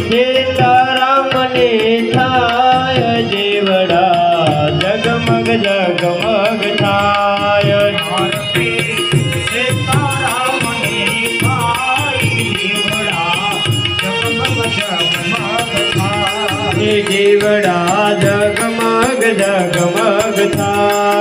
સીતારામની થાય જીવડા જગમગ જગમગ થાય.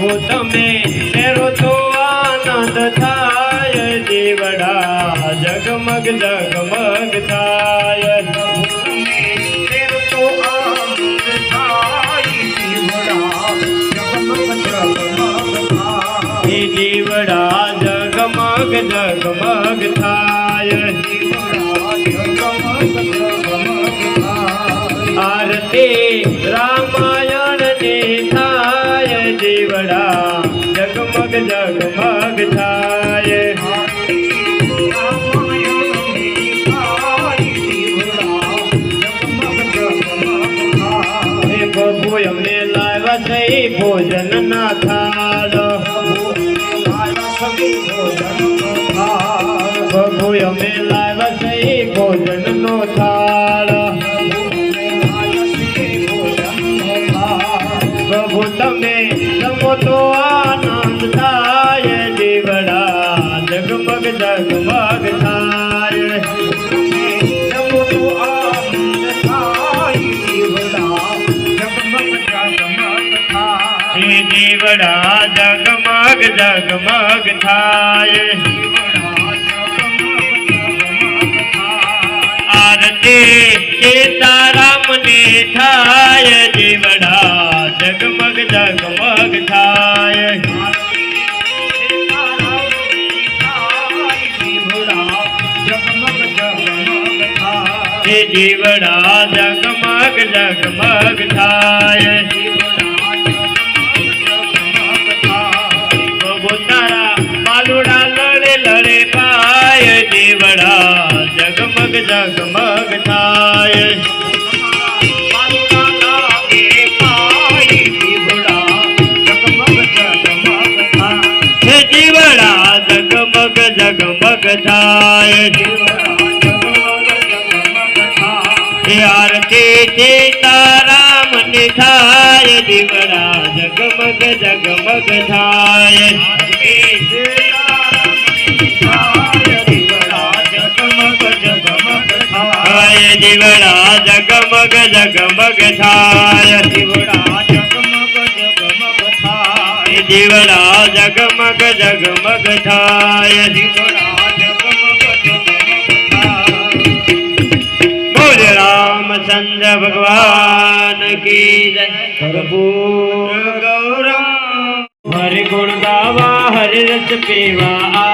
પ્રભુ તમે તેરો તો આનંદ થાય જીવડા જગમગ જગમગ થાય હે જીવડા જગમગ જગમગ થાય આરતી જીવડા જગમગ જગમગ થાય. પ્રભુ, અમને લાવ્યા છે ભોજન ના થાળ. પ્રભુ અમે લાવ્યા ભોજન નો થાળ. તમે રમો તો આનંદ થાય જીવડા જગમગ જગમગ થાય. હે જીવડા જગમગ જગમગ થાય. આરતી સીતારામની થાય. જીવડા જગમગ જગમગ થાય. તારા બાલુડા લડે લડે પાય. જીવડા જગમગ જગમગ થાય. જીવડા જગમગ જગમગ થાય. આરતી સીતારામની થાય જીવડા જગમગ જગમગ થાય દીવડા જગમગ જગમગ થાય દીવડા જીવડા જગમગ જગમગ થાય બોલ રામચંદ્ર ભગવાન કી જય પ્રભુ ગૌરવ હરિ ગુણ ગાવા હરિ રસ પીવા